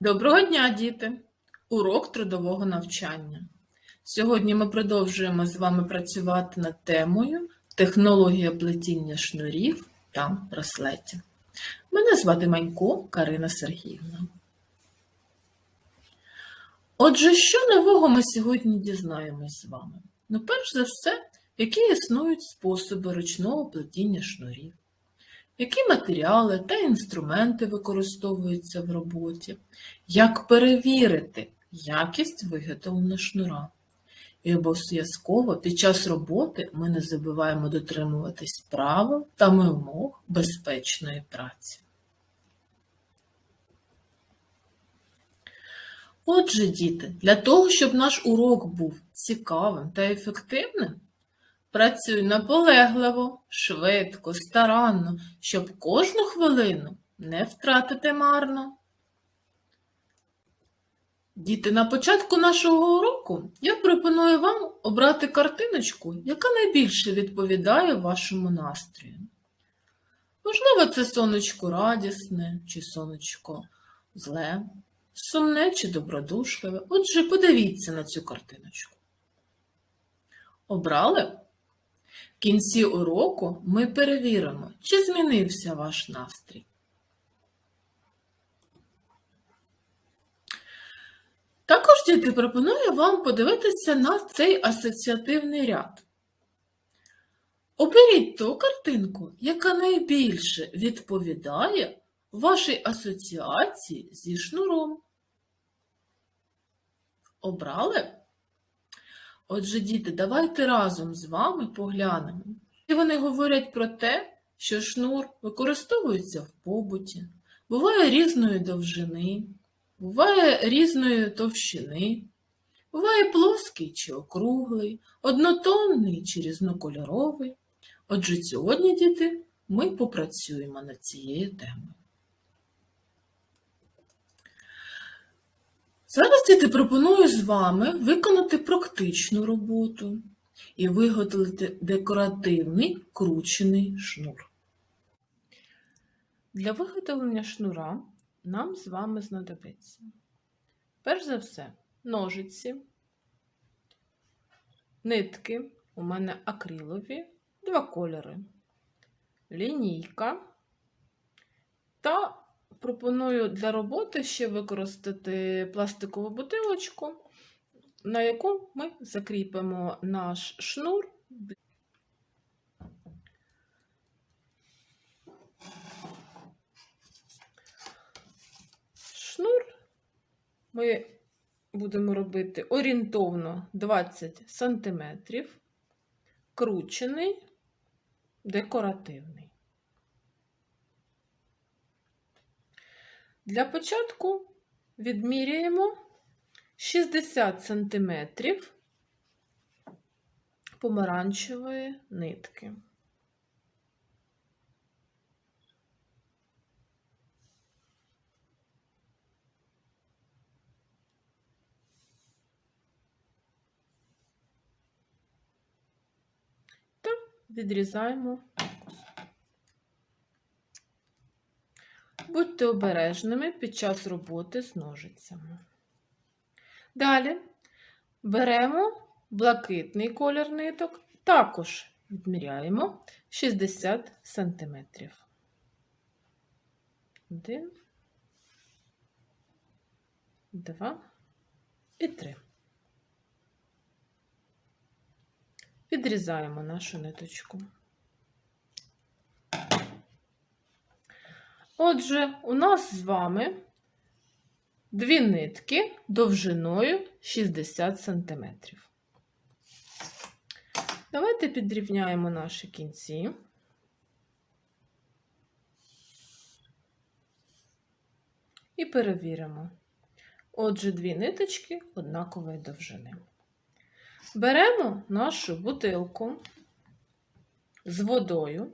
Доброго дня, діти! Урок трудового навчання. Сьогодні ми продовжуємо з вами працювати над темою технологія плетіння шнурів та браслетів. Мене звати Манько Карина Сергіївна. Отже, що нового ми сьогодні дізнаємось з вами? Ну, перш за все, які існують способи ручного плетіння шнурів, які матеріали та інструменти використовуються в роботі, як перевірити якість виготовлення шнура. І обов'язково під час роботи ми не забуваємо дотримуватись правил та вимог безпечної праці. Отже, діти, для того, щоб наш урок був цікавим та ефективним, працюй наполегливо, швидко, старанно, щоб кожну хвилину не втратити марно. Діти, на початку нашого уроку я пропоную вам обрати картиночку, яка найбільше відповідає вашому настрою. Можливо, це сонечко радісне чи сонечко зле, сумне чи добродушливе. Отже, подивіться на цю картиночку. Обрали? В кінці уроку ми перевіримо, чи змінився ваш настрій. Також, діти, пропоную вам подивитися на цей асоціативний ряд. Оберіть ту картинку, яка найбільше відповідає вашій асоціації зі шнуром. Обрали? Отже, діти, давайте разом з вами поглянемо. І вони говорять про те, що шнур використовується в побуті, буває різної довжини, буває різної товщини, буває плоский чи округлий, однотонний чи різнокольоровий. Отже, сьогодні, діти, ми попрацюємо над цією темою. Зараз діти пропоную з вами виконати практичну роботу і виготовити декоративний кручений шнур. Для виготовлення шнура нам з вами знадобиться, перш за все, ножиці, нитки, у мене акрилові, два кольори, лінійка та пропоную для роботи ще використати пластикову бутилочку, на яку ми закріпимо наш шнур. Шнур ми будемо робити орієнтовно 20 см, кручений, декоративний. Для початку відміряємо 60 см помаранчевої нитки. Та відрізаємо Будьте обережними під час роботи з ножицями. Далі беремо блакитний колір ниток, також відміряємо 60 см. Один, два і три. Відрізаємо нашу ниточку. Отже, у нас з вами дві нитки довжиною 60 см. Давайте підрівняємо наші кінці. І перевіримо. Отже, дві ниточки однакової довжини. Беремо нашу бутилку з водою,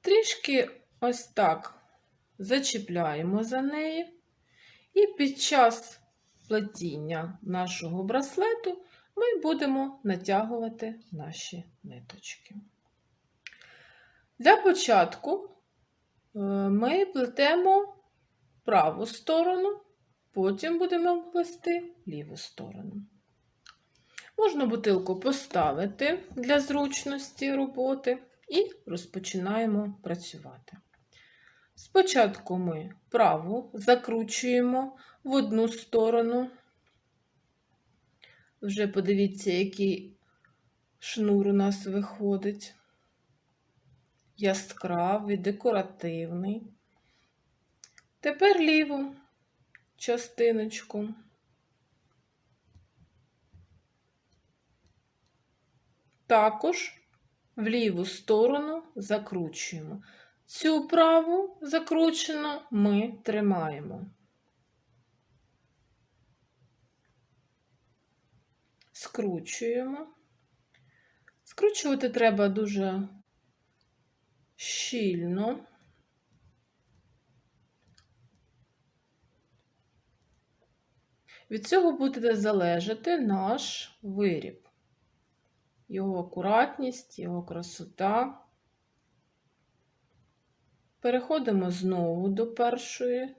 трішки ось так зачіпляємо за неї, і під час плетіння нашого браслету ми будемо натягувати наші ниточки. Для початку е, ми плетемо праву сторону, потім будемо плести ліву сторону. Можна бутилку поставити для зручності роботи і розпочинаємо працювати. Спочатку ми праву закручуємо в одну сторону. Вже подивіться, який шнур у нас виходить. Яскравий, декоративний. Тепер ліву частиночку. Також в ліву сторону закручуємо. Цю праву закручену ми тримаємо. Скручуємо. Скручувати треба дуже щільно. Від цього буде залежати наш виріб, його акуратність, його красота. Переходимо знову до першої.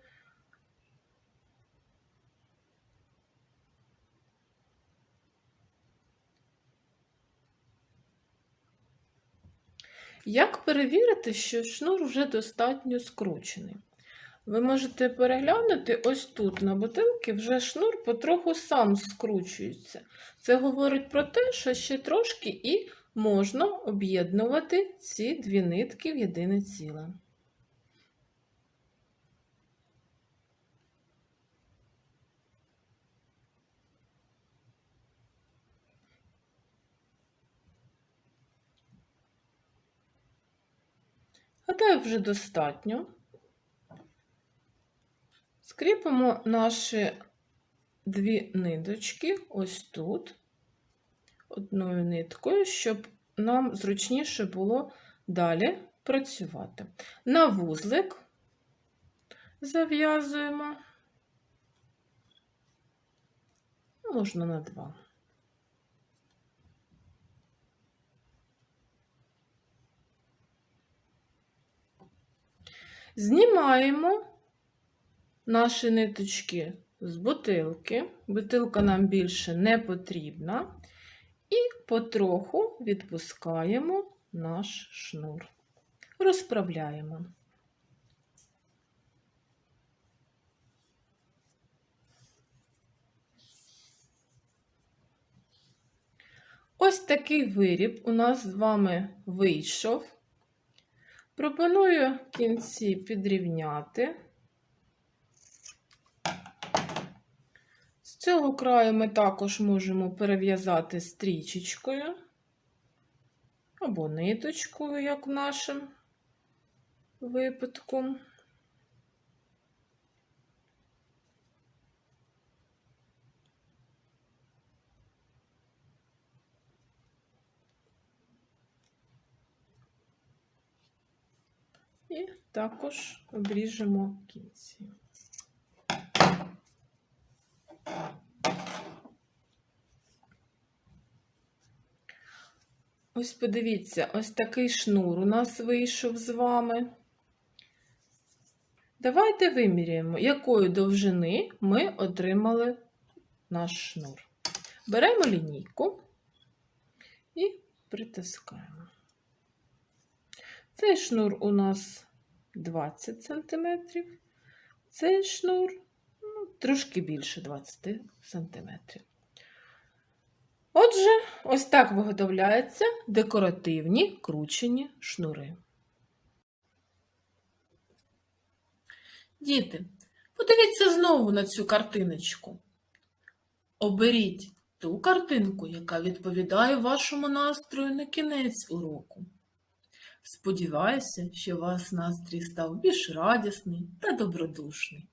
Як перевірити, що шнур вже достатньо скручений? Ви можете переглянути ось тут на бутилці вже шнур потроху сам скручується. Це говорить про те, що ще трошки і можна об'єднувати ці дві нитки в єдине ціле. Гадаю, вже достатньо. Скріпимо наші дві ниточки ось тут, одною ниткою, щоб нам зручніше було далі працювати. На вузлик зав'язуємо, можна на два. Знімаємо наші ниточки з бутилки. Бутилка нам більше не потрібна. І потроху відпускаємо наш шнур. Розправляємо. Ось такий виріб у нас з вами вийшов. Пропоную кінці підрівняти. З цього краю ми також можемо перев'язати стрічечкою або ниточкою, як в нашому випадку. І також обріжемо кінці. Ось подивіться, ось такий шнур у нас вийшов з вами. Давайте виміряємо, якої довжини ми отримали наш шнур. Беремо лінійку і притискаємо. Цей шнур у нас 20 см, цей шнур ну, трошки більше 20 см. Отже, ось так виготовляються декоративні кручені шнури. Діти, подивіться знову на цю картиночку. Оберіть ту картинку, яка відповідає вашому настрою на кінець уроку. Сподіваюся, що вас настрій став більш радісний та добродушний.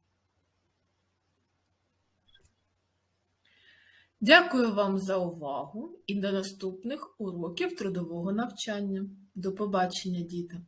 Дякую вам за увагу і до наступних уроків трудового навчання. До побачення, діти!